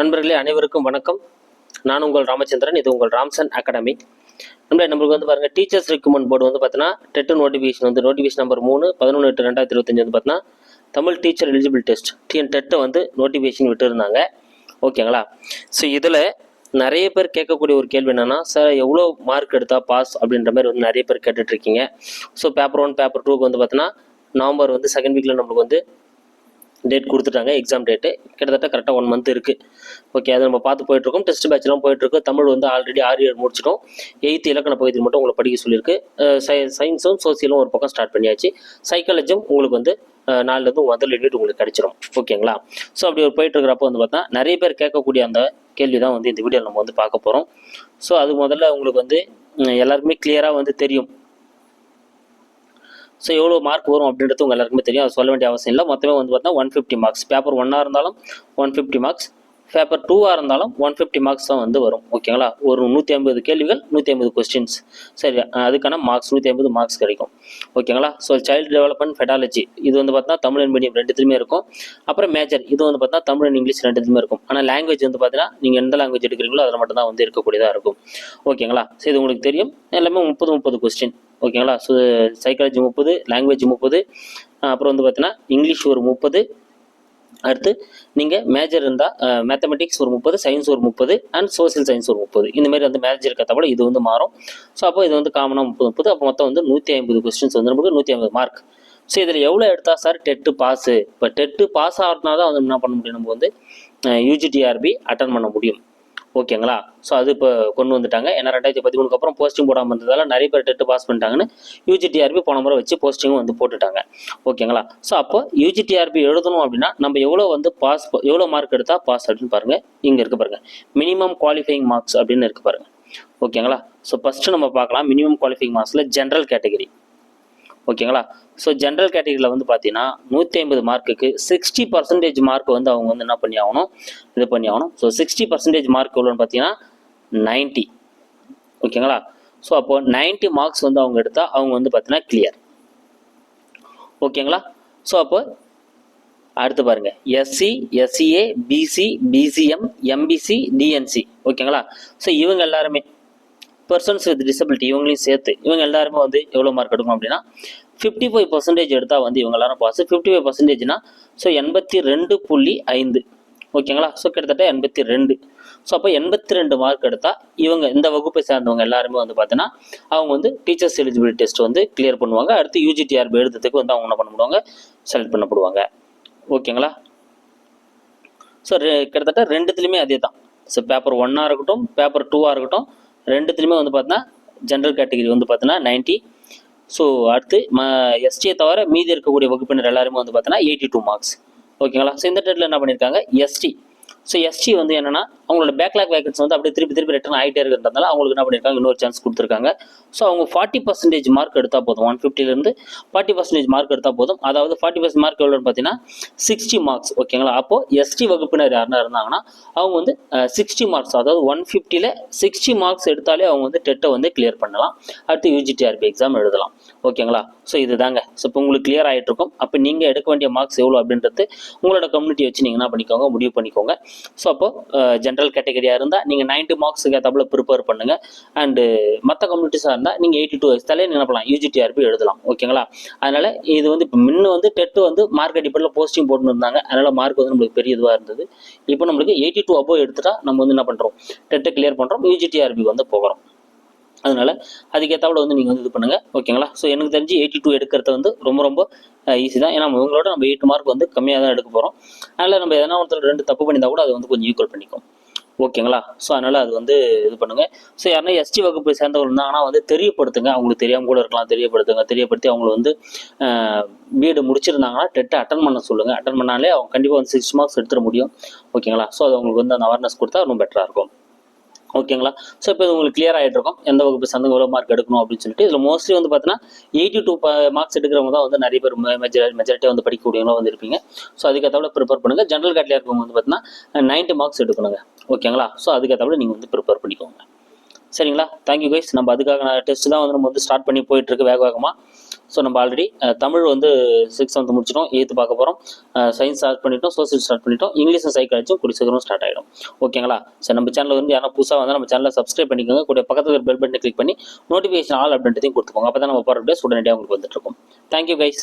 நண்பர்களே அனைவருக்கும் வணக்கம். நான் உங்கள் ராமச்சந்திரன் இது உங்கள் ராம்சன் அகாடமி. நண்பர்களே நம்மளுக்கு வந்து பாருங்கள் டீச்சர்ஸ் ரெக்குமெண்ட் போர்டு வந்து பார்த்தீங்கன்னா டெட்டு நோட்டிஃபிகேஷன் வந்து நோட்டிஃபிகேஷன் நம்பர் மூணு பதினொன்று எட்டு ரெண்டாயிரத்தி இருபத்தஞ்சு வந்து பார்த்தீங்கன்னா Tamil teacher eligible test TN டெட்டை வந்து நோட்டிஃபிகேஷன் விட்டுருந்தாங்க. ஓகேங்களா ஸோ இதில் நிறைய பேர் கேட்கக்கூடிய ஒரு கேள்வி என்னென்னா சார் எவ்வளோ மார்க் எடுத்தால் பாஸ் அப்படின்ற மாதிரி வந்து நிறைய பேர் கேட்டுட்ருக்கீங்க ஸோ பேப்பர் ஒன் பேப்பர் டூக்கு வந்து பார்த்தீங்கன்னா நவம்பர் வந்து செகண்ட் வீக்கில் நம்மளுக்கு வந்து டேட் கொடுத்துட்டாங்க எக்ஸாம் டேட்டு கிட்டத்தட்ட கரெக்டாக ஒன் மந்த் இருக்குது ஓகே அதை நம்ம பார்த்து போயிட்டுருக்கோம். டெஸ்ட் பேட்ச்லாம் போயிட்டுருக்கு. தமிழ் வந்து ஆல்ரெடி ஆறு ஏழு முடிச்சிட்டோம். எயித்து இலக்கண பகுதி மட்டும் உங்களை படிக்க சொல்லியிருக்கு. சயின்ஸும் சோசியலும் ஒரு பக்கம் ஸ்டார்ட் பண்ணியாச்சு. சைக்காலஜியும் உங்களுக்கு வந்து நாலுலேருந்து முதல் யூனிட் உங்களுக்கு கிடைச்சிரும். ஓகேங்களா ஸோ அப்படி ஒரு போயிட்டுருக்கிறப்ப வந்து பார்த்தா நிறைய பேர் கேட்கக்கூடிய அந்த கேள்வி தான் வந்து இந்த வீடியோ நம்ம வந்து பார்க்க போகிறோம் ஸோ அது முதல்ல உங்களுக்கு வந்து எல்லாருக்குமே கிளியராக வந்து தெரியும். ஸோ எவ்வளோ மார்க் வரும் அப்படின்றது உங்கள் எல்லாருக்குமே தெரியும். அது சொல்ல வேண்டிய அவசியம் இல்லை. மொத்தமே வந்து பார்த்தா ஒன் ஃபிஃப்டி மார்க்ஸ் பேப்பர் ஒன்னாக இருந்தாலும் ஒன் ஃபிஃப்டி மார்க்ஸ் பேப்பர் டூவாக இருந்தாலும் ஒன் ஃபிஃப்டி மார்க்ஸ் தான் வந்து வரும். ஓகேங்களா ஒரு நூற்றி ஐம்பது கேள்விகள் நூற்றி ஐம்பது கொஸ்டின்ஸ் சரி அதுக்கான மார்க்ஸ் நூற்றி ஐம்பது மார்க்ஸ் கிடைக்கும். ஓகேங்களா ஸோ சைல்டு டெவலப்மெண்ட் ஃபெடாலஜி இது வந்து பார்த்தா தமிழ் அண்ட் மீடியம் ரெண்டுத்துலையுமே இருக்கும். அப்புறம் மேஜர் இது வந்து பார்த்தா தமிழ் அண்ட் இங்கிலீஷ் ரெண்டுத்துலையுமே இருக்கும். ஆனால் லாங்குவேஜ் வந்து பார்த்தீங்கன்னா நீங்கள் எந்த லாங்குவேஜ் எடுக்கிறீங்களோ அதில் மட்டும் தான் வந்து இருக்கக்கூடியதாக இருக்கும். ஓகேங்களா ஸோ இது உங்களுக்கு தெரியும். எல்லாமே முப்பது முப்பது கொஸ்டின் ஓகேங்களா? ஸோ சைக்காலஜி முப்பது லாங்குவேஜ் முப்பது அப்புறம் வந்து பார்த்தீங்கன்னா இங்கிலீஷ் ஒரு முப்பது. அடுத்து நீங்கள் மேஜர் இருந்தால் மேத்தமெட்டிக்ஸ் ஒரு முப்பது சயின்ஸ் ஒரு முப்பது அண்ட் சோஷியல் சயின்ஸ் ஒரு முப்பது. இந்த மாதிரி வந்து மேஜர் இருக்க தவிர இது வந்து மாறும். ஸோ அப்போ இது வந்து காமனாக முப்பது முப்பது. அப்போ மொத்தம் வந்து நூற்றி ஐம்பது கொஸ்டின்ஸ் வந்து நமக்கு நூற்றி ஐம்பது மார்க் ஸோ இதில் எவ்வளோ எடுத்தால் சார் டெட்டு பாஸு இப்போ டெட்டு பாஸ் ஆகிறதுனால தான் வந்து என்ன பண்ண முடியும்? நம்ம வந்து யூஜிடிஆர்பி அட்டன் பண்ண முடியும். ஓகேங்களா? ஸோ அது இப்போ கொண்டு வந்துட்டாங்க. ஏன்னா ரெண்டாயிரத்தி பதிமூணுக்கு அப்புறம் போஸ்டிங் போடாமல் இருந்ததால் நிறைய பேர் டெட்டு பாஸ் பண்ணிட்டாங்கன்னு யூஜிடிஆர்பி போன முறை வச்சு போஸ்டிங்கும் வந்து போட்டுட்டாங்க. ஓகேங்களா? ஸோ அப்போ யூஜிடிஆர்பி எழுதணும் அப்படின்னா நம்ம எவ்வளோ வந்து பாஸ் எவ்வளோ மார்க் எடுத்தால் பாஸ் அப்படின்னு பாருங்கள் இங்கே இருக்கு பாருங்கள் மினிமம் குவாலிஃபைங் மார்க்ஸ் அப்படின்னு இருக்கு பாருங்கள் ஓகேங்களா? ஸோ ஃபஸ்ட்டு நம்ம பார்க்கலாம் மினிமம் குவாலிஃபைங் மார்க்ஸில் ஜென்ரல் கேட்டகரி ஓகேங்களா? ஸோ ஜென்ரல் கேட்டகரியில் வந்து பார்த்தீங்கன்னா நூற்றி ஐம்பது மார்க்குக்கு சிக்ஸ்டி பர்சன்டேஜ் மார்க் வந்து அவங்க வந்து என்ன பண்ணி ஆகணும் இது பண்ணி ஆகணும் ஸோ சிக்ஸ்டி பர்சன்டேஜ் மார்க் எவ்வளோன்னு பார்த்தீங்கன்னா நைன்ட்டி ஓகேங்களா? ஸோ அப்போ 90 மார்க்ஸ் வந்து அவங்க எடுத்தால் அவங்க வந்து பார்த்தீங்கன்னா கிளியர் ஓகேங்களா? ஸோ அப்போ அடுத்து பாருங்க. SC SCA BC BCM MBC DNC ஓகேங்களா? ஸோ இவங்க எல்லாருமே பர்சன்ஸ் வித் டிசபிலிட்டி இவங்களையும் சேர்த்து இவங்க எல்லாருமே வந்து எவ்வளோ மார்க் எடுக்கணும் அப்படின்னா ஃபிஃப்டி ஃபைவ் பர்சன்டேஜ் எடுத்தால் வந்து இவங்க எல்லாரும் பாஸ் ஃபிஃப்டி ஃபைவ் பர்சன்டேஜ்னா ஸோ எண்பத்தி ரெண்டு புள்ளி ஐந்து. ஓகேங்களா ஸோ கிட்டத்தட்ட எண்பத்தி ரெண்டு. ஸோ அப்போ எண்பத்தி ரெண்டு மார்க் எடுத்தால் இவங்க இந்த வகுப்பை சேர்ந்தவங்க எல்லாருமே வந்து பார்த்தீங்கன்னா அவங்க வந்து டீச்சர்ஸ் எலிஜிபிலிட்டி டெஸ்ட் வந்து கிளியர் பண்ணுவாங்க. அடுத்து யூஜிடிஆர்பி எழுதுறதுக்கு வந்து அவங்க என்ன பண்ண செலக்ட் பண்ணப்படுவாங்க. ஓகேங்களா ஸோ கிட்டத்தட்ட ரெண்டுத்துலையுமே அதே தான் ஸோ பேப்பர் ஒன்னாக இருக்கட்டும் பேப்பர் டூவாக இருக்கட்டும் ரெண்டுத்துலையுமே வந்து பார்த்தீங்கன்னா ஜென்ரல் கேட்டகரி வந்து பார்த்தீங்கன்னா நைன்ட்டி ஸோ அடுத்து ம எஸ்டியை தவிர மீதி இருக்கக்கூடிய வகுப்பினர் எல்லாருமே வந்து பார்த்தீங்கன்னா எயிட்டி டூ மார்க்ஸ் ஓகேங்களா ஸோ இந்த டேட்டில் என்ன பண்ணியிருக்காங்க எஸ்டி ஸோ எஸ்டி வந்து என்னென்னா அவங்களோட பேக்லாக் வேகன்ஸ் வந்து அப்படியே திருப்பி திருப்பி ரிட்டர்ன் ஆகிட்டே இருக்கிறதுனால அவங்களுக்கு என்ன பண்ணியிருக்காங்க இன்னொரு சான்ஸ் கொடுத்துருக்காங்க. ஸோ அவங்க ஃபார்ட்டி பர்சன்டேஜ் மார்க் எடுத்தால் போதும். ஒன் ஃபிஃப்டிலேருந்து ஃபார்ட்டி பர்சன்டேஜ் மார்க் எடுத்தால் போதும். அதாவது ஃபார்ட்டி பர்சன்ட் மார்க் எவ்வளோன்னு பார்த்தீங்கன்னா சிக்ஸ்டி மார்க்ஸ் ஓகேங்களா அப்போது எஸ்டி வகுப்பினர் யாருன்னா இருந்தாங்கன்னா அவங்க வந்து சிக்ஸ்டி மார்க்ஸ் அதாவது ஒன் ஃபிஃப்டியில் சிக்ஸ்டி மார்க்ஸ் எடுத்தாலே அவங்க வந்து டெட்டை வந்து கிளியர் பண்ணலாம். அடுத்து யூஜிடிஆர்பி எக்ஸாம் எழுதலாம். ஓகேங்களா ஸோ இதுதாங்க. ஸோ இப்போ உங்களுக்கு கிளியர் ஆகிட்டு இருக்கும் அப்போ நீங்கள் எடுக்க வேண்டிய மார்க்ஸ் எவ்வளோ அப்படின்றது உங்களோட கம்யூனிட்டி வச்சு நீங்கள் என்ன பண்ணிக்கோங்க? முடிவு பண்ணிக்கோங்க. ஸோ அப்போது ஜென்ரல் கேட்டகரியாக இருந்தால் நீங்கள் நைன்ட்டி மார்க்ஸுக்கு ஏற்றப்பல ப்ரிப்பேர் பண்ணுங்கள் அண்டு மற்ற கம்யூனிட்டிஸாக இருந்தால் நீங்கள் எயிட்டி டூ வயசுத்தாலே என்ன பண்ணலாம் யூஜிடிஆர்பி எழுதலாம். ஓகேங்களா? அதனால் இது வந்து இப்போ முன்ன வந்து டெட்டு வந்து மார்க் அடிப்படையில் போஸ்டிங் போட்டுருந்தாங்க அதனால் மார்க் வந்து நம்மளுக்கு பெரிய இதுவாக இருந்தது. இப்போ நம்மளுக்கு எயிட்டி டூ அபோவ் எடுத்துட்டா நம்ம வந்து என்ன பண்ணுறோம் டெட்டை கிளியர் பண்ணுறோம் யூஜிடிஆர்பி வந்து போகிறோம். அதனால அதுக்கேற்றாப்புல வந்து நீங்கள் வந்து இது பண்ணுங்கள் ஓகேங்களா? ஸோ எனக்கு தெரிஞ்சு எயிட்டி டூ எடுக்கிறது வந்து ரொம்ப ரொம்ப ஈஸி தான். ஏன்னா உங்களோட நம்ம எயிட் மார்க் வந்து கம்மியாக தான் எடுக்க போகிறோம் அதனால் நம்ம எதனா ஒருத்தர் ரெண்டு தப்பு பண்ணியிருந்தால் கூட அது வந்து கொஞ்சம் ஈக்குவல் பண்ணிக்கும் ஓகேங்களா ஸோ அதனால் அது வந்து இது பண்ணுங்கள் ஸோ யாருன்னா எஸ்டி வகுப்பை சேர்ந்தவங்க இருந்தாங்கன்னா வந்து தெரியப்படுத்துங்க. அவங்களுக்கு தெரியாமல் கூட இருக்கலாம். தெரியப்படுத்துங்க. தெரியப்படுத்தி அவங்களை வந்து பிஎட் முடிச்சிருந்தாங்கன்னா டெட்டை அட்டன் பண்ண சொல்லுங்கள் அட்டன் பண்ணாலே அவங்க கண்டிப்பாக வந்து சிக்ஸ் மார்க்ஸ் எடுத்துட முடியும். ஓகேங்களா ஸோ அது அவங்களுக்கு வந்து அந்த அவேர்னஸ் கொடுத்தா ரொம்ப பெட்டராக இருக்கும். ஓகேங்களா ஸோ இப்போ இது உங்களுக்கு கிளியர் ஆகிட்டு இருக்கும். எந்த வகுப்பு சந்த எவ்வளோ மார்க் எடுக்கணும் அப்படின்னு சொல்லிட்டு. இதில் மோஸ்ட்லி வந்து பார்த்தீங்கன்னா எயிட்டி டூ மார்க்ஸ் எடுக்கிறவங்க தான் வந்து நிறைய பேர் மெஜாரி மெஜாரிட்டியாக வந்து படிக்கக்கூடியவங்க வந்து இருப்பீங்க. ஸோ அதுக்கேற்றாப்புல ப்ரிப்பேர் பண்ணுங்கள் ஜென்ரல் கேட்டில் இருக்கவங்க வந்து பார்த்தீங்கன்னா நைன்ட்டி மார்க்ஸ் எடுக்கணுங்க. ஓகேங்களா ஸோ அதுக்கேற்றாப்புல நீங்கள் வந்து ப்ரிப்பேர் பண்ணிக்கோங்க. சரிங்களா? தேங்க்யூ கைஸ் நம்ம அதுக்காக டெஸ்ட் தான் வந்து நம்ம வந்து ஸ்டார்ட் பண்ணி போயிட்டுருக்கு வேக வேகமாக ஸோ நம்ம ஆல்ரெடி தமிழ் வந்து சிக்ஸ் வந்து முடிச்சிட்டோம். எயித்து பார்க்க போகிறோம் சயின்ஸ் ஸ்டார்ட் பண்ணிட்டோம். சோசியல் ஸ்டார்ட் பண்ணிட்டோம். இங்கிலீஷும் சைக்காலஜியும் கூடிய சீக்கிரம் ஸ்டார்ட் ஆகிடும் ஓகேங்களா ஸோ நம்ம சேனல் வந்து யாரும் புதுசாக வந்து நம்ம சேனலை சப்ஸ்கிரைப் பண்ணிக்கோங்க. கூட பக்கத்தில் பெல் பட்டனை கிளிக் பண்ணி நோட்டிஃபிகேஷன் ஆல் அப்படின்றதையும் கொடுத்துக்கோங்க. அப்போ தான் நம்ம போகிற அப்படியே உடனடியாக உங்களுக்கு வந்துட்டு இருக்கும். Thank you guys